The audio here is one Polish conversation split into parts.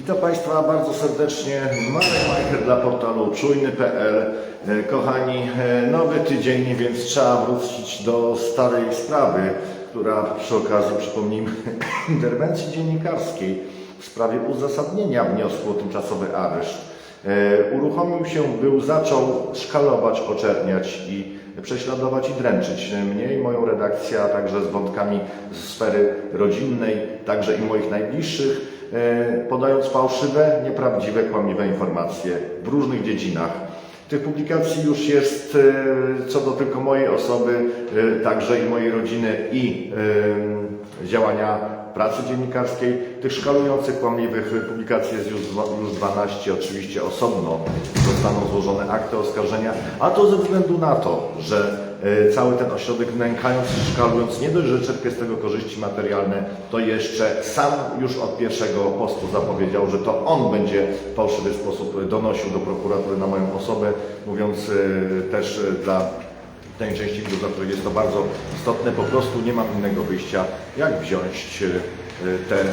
Witam Państwa bardzo serdecznie. Marek Majcher dla portalu czujny.pl. E, Kochani, e, nowy tydzień, więc trzeba wrócić do starej sprawy, która przy okazji, przypomnijmy, interwencji dziennikarskiej w sprawie uzasadnienia wniosku o tymczasowy areszt. E, Uruchomił się, był, zaczął szkalować, oczerniać i prześladować i dręczyć mnie i moją redakcję, a także z wątkami z sfery rodzinnej, także i moich najbliższych, podając fałszywe, nieprawdziwe, kłamliwe informacje w różnych dziedzinach. Tych publikacji już jest e, co do tylko mojej osoby, e, także i mojej rodziny i e, działania pracy dziennikarskiej. Tych szkalujących, kłamliwych publikacji jest już, już 12, oczywiście osobno zostaną złożone akty oskarżenia, a to ze względu na to, że e, cały ten ośrodek nękając i szkalując, nie dość, że czerpie z tego korzyści materialne, to jeszcze sam już od pierwszego postu zapowiedział, że to on będzie w fałszywy sposób donosił do prokuratury na moją osobę, mówiąc e, też e, dla tej części dla której jest to bardzo istotne, po prostu nie mam innego wyjścia, jak wziąć e, te, e,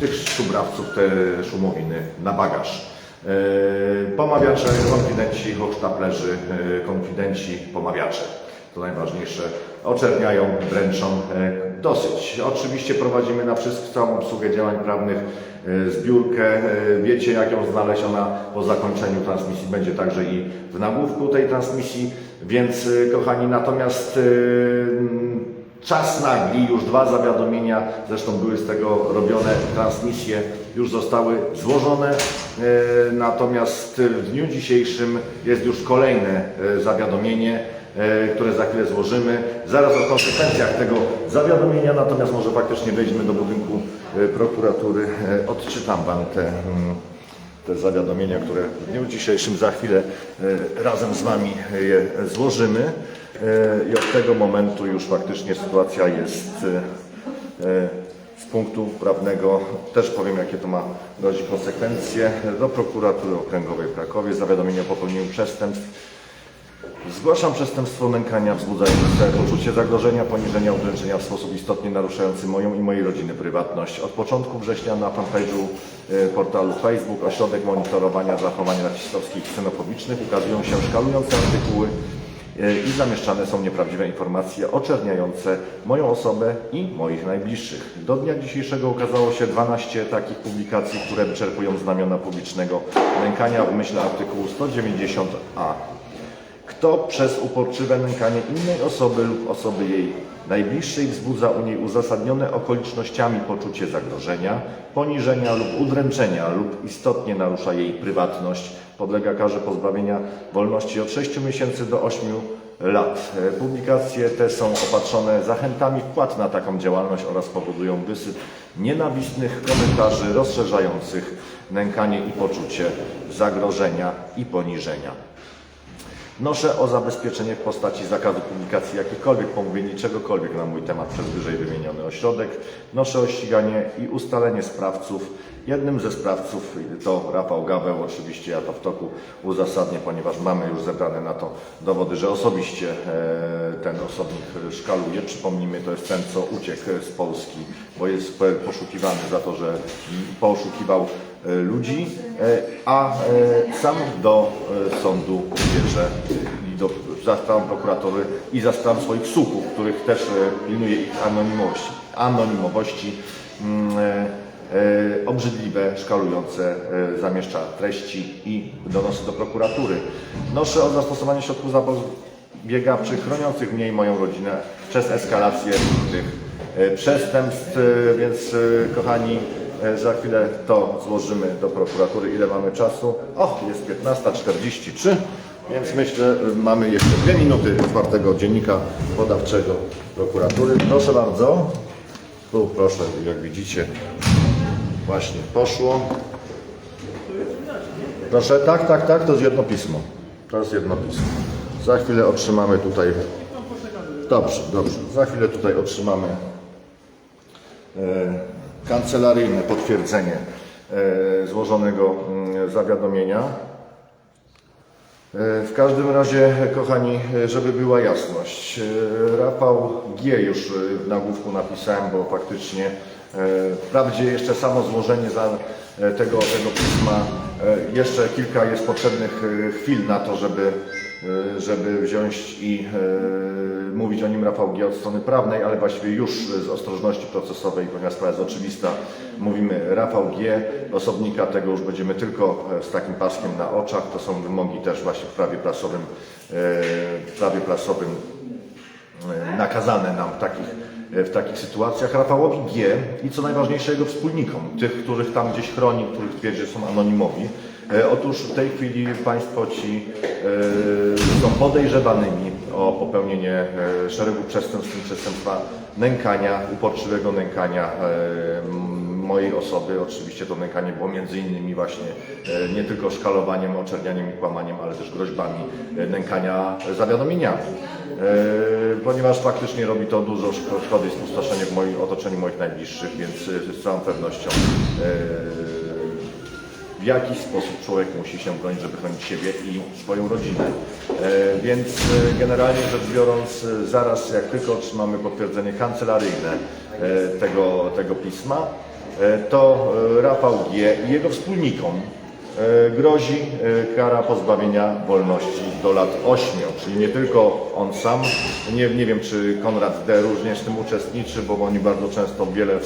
tych szubrawców, te szumowiny na bagaż. E, Pomawiacze, konfidenci, hochsztaplerzy, e, konfidenci, pomawiacze. To najważniejsze. Oczerniają, dręczą e, dosyć. Oczywiście prowadzimy na wszystko całą obsługę działań prawnych zbiórkę. Wiecie jak ją znaleźć. Ona po zakończeniu transmisji będzie także i w nagłówku tej transmisji. Więc kochani, natomiast Czas nagli, już dwa zawiadomienia, zresztą były z tego robione transmisje, już zostały złożone. E, Natomiast w dniu dzisiejszym jest już kolejne e, zawiadomienie, e, które za chwilę złożymy. Zaraz o konsekwencjach tego zawiadomienia, natomiast może faktycznie wejdźmy do budynku prokuratury. Odczytam Wam te, mm, te zawiadomienia, które w dniu dzisiejszym za chwilę razem z Wami je złożymy. E, I od tego momentu już faktycznie sytuacja jest e, e, z punktu prawnego, też powiem jakie to ma grozi konsekwencje, do prokuratury okręgowej w Krakowie zawiadomienie o popełnieniu przestępstw Zgłaszam przestępstwo nękania wzbudzające poczucie zagrożenia, poniżenia, udręczenia w sposób istotnie naruszający moją i mojej rodziny prywatność. Od początku września na fanpage'u portalu Facebook Ośrodek Monitorowania Zachowań Rasistowskich i Ksenofobicznych ukazują się szkalujące artykuły i zamieszczane są nieprawdziwe informacje oczerniające moją osobę i moich najbliższych. Do dnia dzisiejszego ukazało się 12 takich publikacji, które wyczerpują znamiona publicznego nękania w myśl artykułu 190a. Kto przez uporczywe nękanie innej osoby lub osoby jej najbliższej wzbudza u niej uzasadnione okolicznościami poczucie zagrożenia, poniżenia lub udręczenia lub istotnie narusza jej prywatność, podlega karze pozbawienia wolności od 6 miesięcy do 8 lat. Publikacje te są opatrzone zachętami wpłat na taką działalność oraz powodują wysyp nienawistnych komentarzy rozszerzających nękanie i poczucie zagrożenia i poniżenia. Wnoszę o zabezpieczenie w postaci zakazu publikacji jakichkolwiek pomówień czegokolwiek na mój temat przez wyżej wymieniony ośrodek. Wnoszę o ściganie i ustalenie sprawców. Jednym ze sprawców to Rafał Gaweł. Oczywiście ja to w toku uzasadnię, ponieważ mamy już zebrane na to dowody, że osobiście e, ten osobnik szkaluje. Przypomnijmy, to jest ten, co uciekł z Polski, bo jest pe- poszukiwany za to, że poszukiwał e, ludzi, e, a e, sam do e, sądu bierze i do, za sprawą prokuratury i za sprawą swoich słupów, których też e, pilnuje ich anonimowości, anonimowości mm, e, e, obrzydliwe, szkalujące, e, zamieszcza treści i donosy do prokuratury. Wnoszę o zastosowanie środków zapobiegawczych chroniących mnie i moją rodzinę przez eskalację tych e, przestępstw, e, więc e, kochani, E, Za chwilę to złożymy do prokuratury. Ile mamy czasu? O, jest 15.43, więc myślę, e, mamy jeszcze dwie minuty otwartego dziennika podawczego prokuratury. Proszę bardzo. Tu proszę, jak widzicie, właśnie poszło. Proszę, tak, tak, tak, to jest jedno pismo. To jest jedno pismo. Za chwilę otrzymamy tutaj. Dobrze, dobrze. Za chwilę tutaj otrzymamy e, kancelaryjne potwierdzenie e, złożonego mm, zawiadomienia. E, W każdym razie, kochani, żeby była jasność, e, Rafał G. już w nagłówku napisałem, bo faktycznie, wprawdzie jeszcze samo złożenie tego, tego pisma, jeszcze kilka jest potrzebnych chwil na to, żeby, żeby wziąć i e, mówić o nim Rafał G. od strony prawnej, ale właściwie już z ostrożności procesowej, ponieważ sprawa jest oczywista, mówimy Rafał G. Osobnika tego już będziemy tylko e, z takim paskiem na oczach. To są wymogi też właśnie w prawie prasowym, e, w prawie prasowym e, nakazane nam takich, e, w takich sytuacjach. Rafałowi G. i co najważniejsze jego wspólnikom, tych, których tam gdzieś chroni, których twierdzi, że są anonimowi. E, Otóż w tej chwili Państwo ci e, są podejrzewanymi o popełnienie e, szeregu przestępstw, przestępstwa nękania, uporczywego nękania mojej osoby. Oczywiście to nękanie było między innymi właśnie e, nie tylko szkalowaniem, oczernianiem i kłamaniem, ale też groźbami e, nękania zawiadomieniami. E, Ponieważ faktycznie robi to dużo szko- szkody i spustoszenie w moim otoczeniu moich najbliższych, więc z całą pewnością w jakiś sposób człowiek musi się bronić, żeby chronić siebie i swoją rodzinę. Więc generalnie rzecz biorąc, zaraz jak tylko otrzymamy potwierdzenie kancelaryjne tego, tego pisma, to e, Rafał G. i jego wspólnikom e, grozi e, kara pozbawienia wolności do lat 8, czyli nie tylko on sam, nie, nie wiem czy Konrad D. również w tym uczestniczy, bo oni bardzo często w wiele e,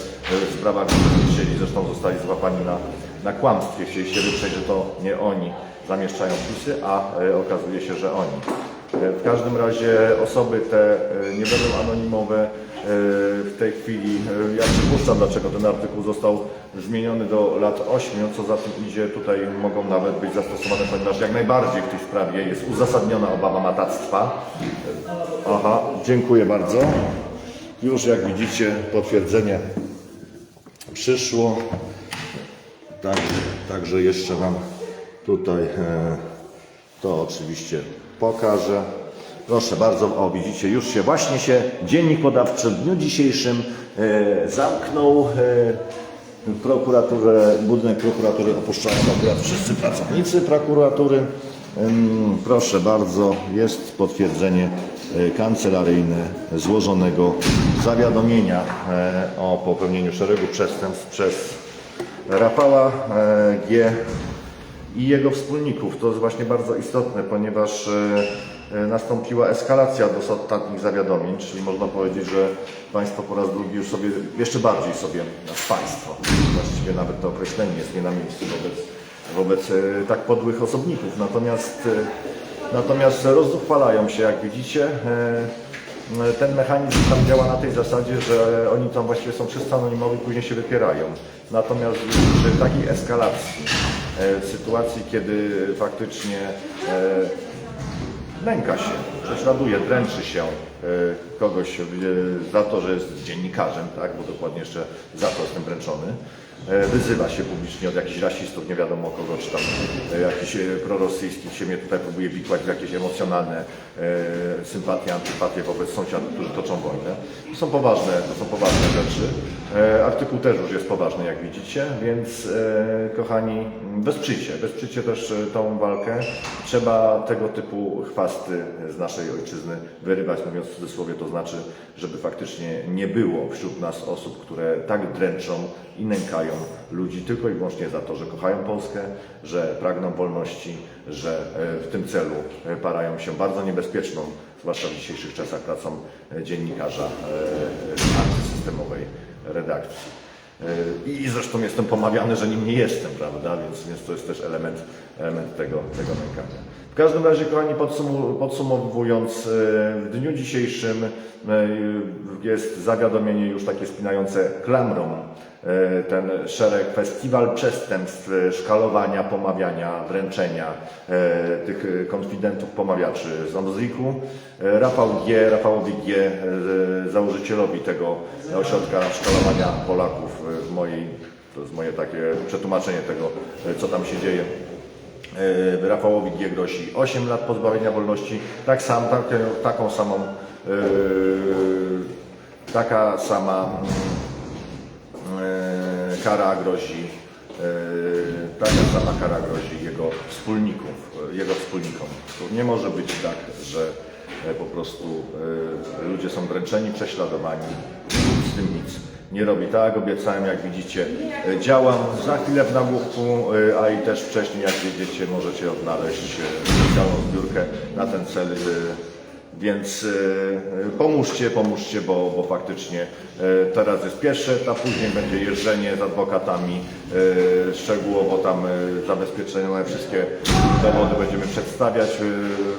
sprawach uczestniczyli, zresztą zostali złapani na, na kłamstwie, chcieli się wyprzeć, że to nie oni zamieszczają wpisy, a e, okazuje się, że oni. W każdym razie osoby te e, nie będą anonimowe. E, W tej chwili e, ja przypuszczam, dlaczego ten artykuł został zmieniony do lat 8, co za tym idzie, tutaj mogą nawet być zastosowane, ponieważ jak najbardziej w tej sprawie jest uzasadniona obawa matactwa. Aha, dziękuję bardzo. Już jak widzicie potwierdzenie przyszło. Także, także jeszcze Wam tutaj e, to oczywiście pokażę. Proszę bardzo, o widzicie, już się właśnie się dziennik podawczy w dniu dzisiejszym e, zamknął. E, prokuraturę, budynek prokuratury opuszczają akurat wszyscy pracownicy prokuratury. Proszę bardzo, jest potwierdzenie e, kancelaryjne złożonego zawiadomienia e, o popełnieniu szeregu przestępstw przez Rafała e, G. i jego wspólników. To jest właśnie bardzo istotne, ponieważ e, e, nastąpiła eskalacja do ostatnich zawiadomień, czyli można powiedzieć, że Państwo po raz drugi już sobie, jeszcze bardziej sobie, znaczy Państwo, właściwie nawet to określenie jest nie na miejscu wobec, wobec e, tak podłych osobników. Natomiast, natomiast rozzuchwalają się, jak widzicie. Ten mechanizm tam działa na tej zasadzie, że oni tam właściwie są wszyscy anonimowi, później się wypierają. Natomiast przy takiej eskalacji, w sytuacji, kiedy faktycznie e, nęka się, prześladuje, dręczy się e, kogoś e, za to, że jest dziennikarzem, tak, bo dokładnie jeszcze za to jestem dręczony. E, Wyzywa się publicznie od jakichś rasistów, nie wiadomo kogo, czy tam e, jakiś e, prorosyjski się mnie tutaj próbuje wikłać w jakieś emocjonalne sympatie, antypatie wobec sąsiadów, którzy toczą wojnę. To są poważne, to są poważne rzeczy. Artykuł też już jest poważny, jak widzicie, więc kochani, wesprzyjcie, wesprzyjcie też tą walkę. Trzeba tego typu chwasty z naszej ojczyzny wyrywać, mówiąc w cudzysłowie, to znaczy, żeby faktycznie nie było wśród nas osób, które tak dręczą i nękają ludzi tylko i wyłącznie za to, że kochają Polskę, że pragną wolności, że e, w tym celu e, parają się bardzo niebezpieczną, zwłaszcza w dzisiejszych czasach, pracą e, dziennikarza antysystemowej redakcji. I zresztą jestem pomawiany, że nim nie jestem, prawda? Więc, więc to jest też element, element tego, tego nękania. W każdym razie, kochani, podsumowując, w dniu dzisiejszym jest zawiadomienie już takie spinające klamrą ten szereg festiwal przestępstw, e, szkalowania, pomawiania, wręczenia e, tych e, konfidentów, pomawiaczy z Omzriku. E, Rafał G., Rafałowi G., e, założycielowi tego ośrodka szkalowania Polaków e, w mojej, to jest moje takie przetłumaczenie tego, e, co tam się dzieje. E, Rafałowi G. grozi 8 lat pozbawienia wolności, tak sam, tak, taką samą, e, taka sama mm, e, kara grozi, e, taka sama kara grozi jego wspólników, e, jego wspólnikom. Nie może być tak, że e, po prostu e, ludzie są dręczeni, prześladowani, z tym nic nie robi. Tak obiecałem, jak widzicie, e, działam za chwilę w nagłówku, e, a i też wcześniej, jak wiedziecie, możecie odnaleźć e, specjalną zbiórkę na ten cel. Więc e, pomóżcie, pomóżcie, bo, bo faktycznie e, teraz jest pierwszy etap, później będzie jeżdżenie z adwokatami, e, szczegółowo tam zabezpieczone wszystkie dowody będziemy przedstawiać,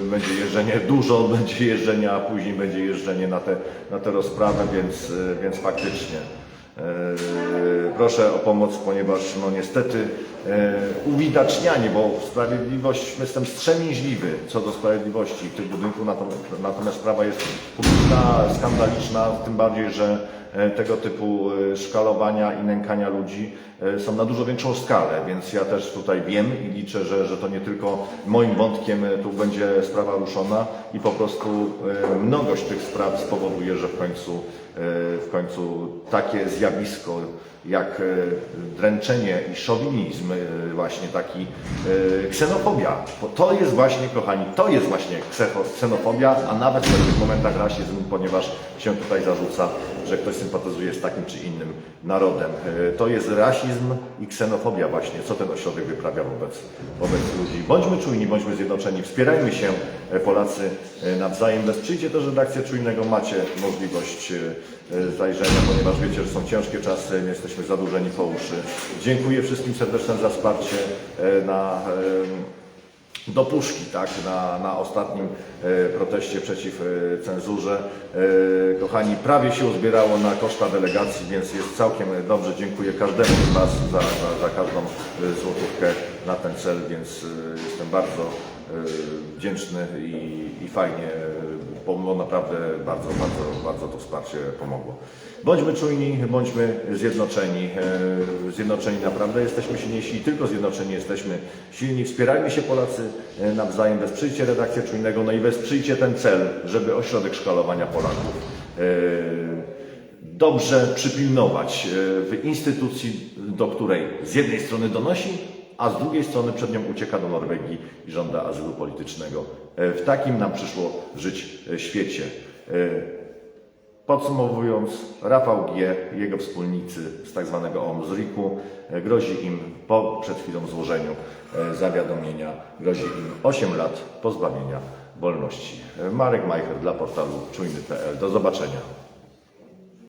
będzie jeżdżenie dużo, będzie jeżdżenia, a później będzie jeżdżenie na te, na te rozprawy, więc, więc faktycznie. Proszę o pomoc, ponieważ no niestety uwidacznianie, bo sprawiedliwość, jestem wstrzemięźliwy co do sprawiedliwości w tym budynku, natomiast, sprawa jest publiczna, skandaliczna, tym bardziej, że e, tego typu e, szkalowania i nękania ludzi e, są na dużo większą skalę, więc ja też tutaj wiem i liczę, że, że to nie tylko moim wątkiem e, tu będzie sprawa ruszona i po prostu e, mnogość tych spraw spowoduje, że w końcu, e, w końcu takie zjawisko jak e, dręczenie i szowinizm, e, właśnie taki e, ksenofobia. To jest właśnie, kochani, to jest właśnie ksenofobia, a nawet w pewnych momentach rasizm, ponieważ się tutaj zarzuca, że ktoś sympatyzuje z takim czy innym narodem. E, To jest rasizm i ksenofobia właśnie, co ten ośrodek wyprawia wobec, wobec ludzi. Bądźmy czujni, bądźmy zjednoczeni, wspierajmy się e, Polacy e, nawzajem. Wesprzyjcie też redakcję Czujnego, macie możliwość zajrzenia, ponieważ wiecie, że są ciężkie czasy, jesteśmy zadłużeni po uszy. Dziękuję wszystkim serdecznie za wsparcie na do puszki, tak, na, na ostatnim e, proteście przeciw e, cenzurze. E, kochani, prawie się uzbierało na koszta delegacji, więc jest całkiem dobrze. Dziękuję każdemu z Was za, za, za każdą e, złotówkę na ten cel, więc e, jestem bardzo wdzięczny i, i fajnie, e, pomogło naprawdę bardzo, bardzo, bardzo to wsparcie pomogło. Bądźmy czujni, bądźmy zjednoczeni. E, Zjednoczeni naprawdę jesteśmy silniejsi i tylko zjednoczeni jesteśmy silni. Wspierajmy się Polacy e, nawzajem, wesprzyjcie redakcję czujnego, no i wesprzyjcie ten cel, żeby ośrodek szkalowania Polaków e, dobrze przypilnować e, w instytucji, do której z jednej strony donosi, a z drugiej strony przed nią ucieka do Norwegii i żąda azylu politycznego. E, W takim nam przyszło żyć e, świecie. E, Podsumowując, Rafał G. jego wspólnicy z tak zwanego OMZRIK-u grozi im po przed chwilą złożeniu zawiadomienia, grozi im 8 lat pozbawienia wolności. Marek Majcher dla portalu czujny.pl. Do zobaczenia.